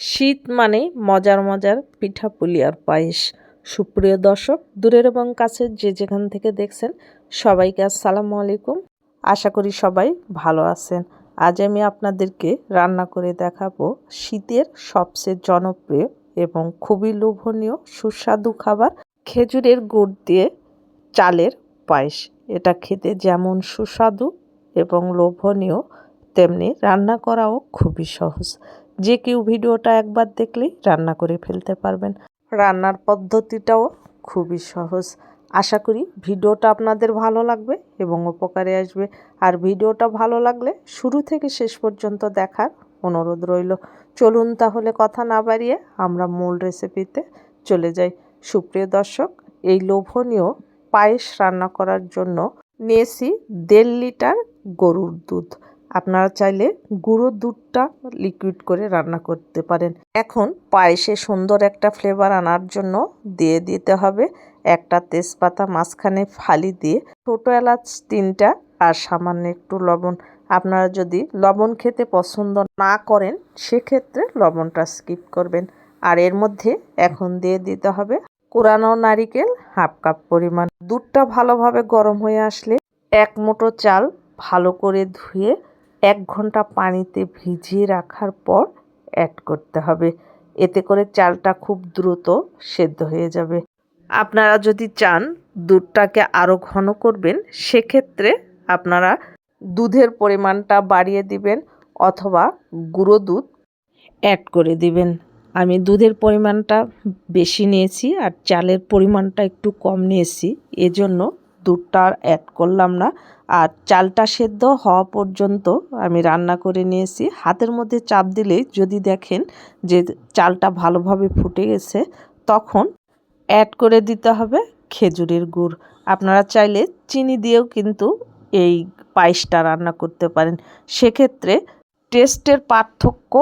শীত মানে মজার মজার পিঠাপুলি আর পায়েস। সুপ্রিয় দর্শক, দূরের এবং কাছের যে যেখান থেকে দেখছেন, সবাইকে আসসালামু আলাইকুম। আশা করি সবাই ভালো আছেন। আজ আমি আপনাদেরকে রান্না করে দেখাবো শীতের সবচেয়ে জনপ্রিয় এবং খুবই লোভনীয় সুস্বাদু খাবার খেজুরের গুড় দিয়ে চালের পায়েস। এটা খেতে যেমন সুস্বাদু এবং লোভনীয়, তেমনি রান্না করাও খুবই সহজ। যে কেউ ভিডিওটা একবার দেখলেই রান্না করে ফেলতে পারবেন। রান্নার পদ্ধতিটাও খুবই সহজ। আশা করি ভিডিওটা আপনাদের ভালো লাগবে এবং উপকারে আসবে। আর ভিডিওটা ভালো লাগলে শুরু থেকে শেষ পর্যন্ত দেখার অনুরোধ রইল। চলুন তাহলে কথা না বাড়িয়ে আমরা মূল রেসিপিতে চলে যাই। সুপ্রিয় দর্শক, এই লোভনীয় পায়েস রান্না করার জন্য নিয়েছি দেড় লিটার গরুর দুধ। আপনারা চাইলে গুঁড়ো দুধটা লিকুইড করে রান্না করতে পারেন। এখন পায়েসে সুন্দর একটা ফ্লেভার আনার জন্য দিয়ে দিতে হবে একটা তেজপাতা, মাঝখানে ফালি দিয়ে ছোটো এলাচ তিনটা আর সামান্য একটু লবণ। আপনারা যদি লবণ খেতে পছন্দ না করেন, সেক্ষেত্রে লবণটা স্কিপ করবেন। আর এর মধ্যে এখন দিয়ে দিতে হবে কোরানো নারিকেল হাফ কাপ পরিমাণ। দুধটা ভালোভাবে গরম হয়ে আসলে এক মুঠো চাল ভালো করে ধুয়ে এক ঘণ্টা পানিতে ভিজিয়ে রাখার পর অ্যাড করতে হবে। এতে করে চালটা খুব দ্রুত সেদ্ধ হয়ে যাবে। আপনারা যদি চান দুধটাকে আরও ঘন করবেন, সেক্ষেত্রে আপনারা দুধের পরিমাণটা বাড়িয়ে দিবেন অথবা গুঁড়ো দুধ অ্যাড করে দিবেন। আমি দুধের পরিমাণটা বেশি নিয়েছি আর চালের পরিমাণটা একটু কম নিয়েছি, এজন্য দুধটা অ্যাড করলাম না। আর চালটা সেদ্ধ হওয়া পর্যন্ত আমি রান্না করে নিয়েছি। হাতের মধ্যে চাপ দিলেই যদি দেখেন যে চালটা ভালোভাবে ফুটে গেছে, তখন অ্যাড করে দিতে হবে খেজুরের গুড়। আপনারা চাইলে চিনি দিয়েও কিন্তু এই পায়েসটা রান্না করতে পারেন। সেক্ষেত্রে টেস্টের পার্থক্য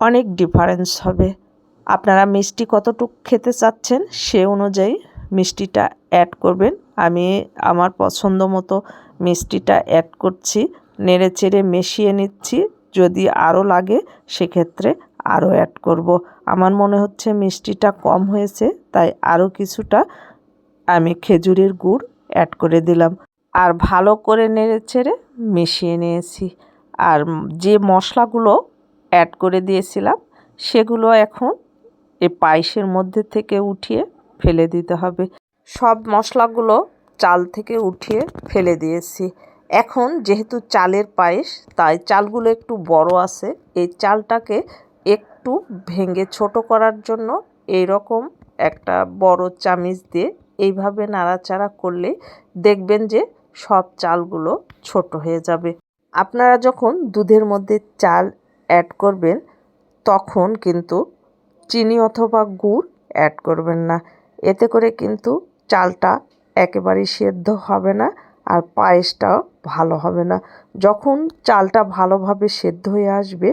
অনেক ডিফারেন্স হবে। আপনারা মিষ্টি কতটুকু খেতে চাচ্ছেন সে অনুযায়ী মিষ্টিটা অ্যাড করবেন। আমি আমার পছন্দ মতো মিষ্টিটা অ্যাড করছি। নেড়ে চেড়ে মিশিয়ে নিচ্ছি। যদি আরও লাগে, সেক্ষেত্রে আরও অ্যাড করব। আমার মনে হচ্ছে মিষ্টিটা কম হয়েছে, তাই আরও কিছুটা আমি খেজুরের গুড় অ্যাড করে দিলাম। আর ভালো করে নেড়ে চেড়ে মিশিয়ে নিয়েছি। আর যে মশলাগুলো অ্যাড করে দিয়েছিলাম, সেগুলো এখন এই পায়েসের মধ্যে থেকে উঠিয়ে ফেলে দিতে হবে। সব মশলাগুলো চাল থেকে উঠিয়ে ফেলে দিয়েছি। এখন যেহেতু চালের পায়েস, তাই চালগুলো একটু বড় আছে। এই চালটাকে একটু ভেঙে ছোট করার জন্য এই রকম একটা বড় চামিচ দিয়ে এইভাবে নাড়াচাড়া করলে দেখবেন যে সব চালগুলো ছোট হয়ে যাবে। আপনারা যখন দুধের মধ্যে চাল অ্যাড করবেন, তখন কিন্তু চিনি অথবা গুড় অ্যাড করবেন না। এতে করে কিন্তু চালটা একেবারেই সেদ্ধ হবে না আর পায়েসটাও ভালো হবে না। যখন চালটা ভালোভাবে সেদ্ধ হয়ে আসবে,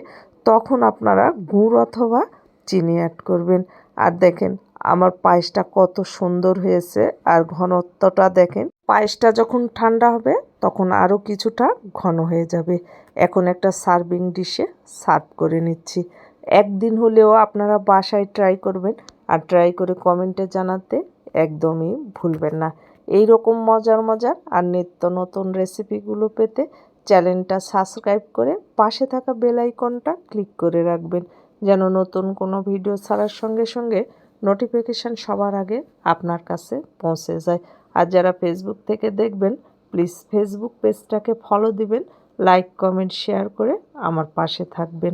তখন আপনারা গুড় অথবা চিনি অ্যাড করবেন। আর দেখেন, আমার পায়েসটা কত সুন্দর হয়েছে আর ঘনত্বটা দেখেন। পায়েসটা যখন ঠান্ডা হবে, তখন আরও কিছুটা ঘন হয়ে যাবে। এখন একটা সার্ভিং ডিশে সার্ভ করে নিচ্ছি। একদিন হলেও আপনারা বাসায় ট্রাই করবেন আর ট্রাই করে কমেন্টে জানাতে একদমই ভুলবেন না। এই রকম মজার মজার আর নিত্য নতুন রেসিপিগুলো পেতে চ্যানেলটা সাবস্ক্রাইব করে পাশে থাকা বেল আইকনটা ক্লিক করে রাখবেন, যেন নতুন কোনো ভিডিও ছাড়ার সঙ্গে সঙ্গে নোটিফিকেশান সবার আগে আপনার কাছে পৌঁছে যায়। আর যারা ফেসবুক থেকে দেখবেন প্লিজ ফেসবুক পেজটাকে ফলো দিবেন লাইক কমেন্ট শেয়ার করে আমার পাশে থাকবেন।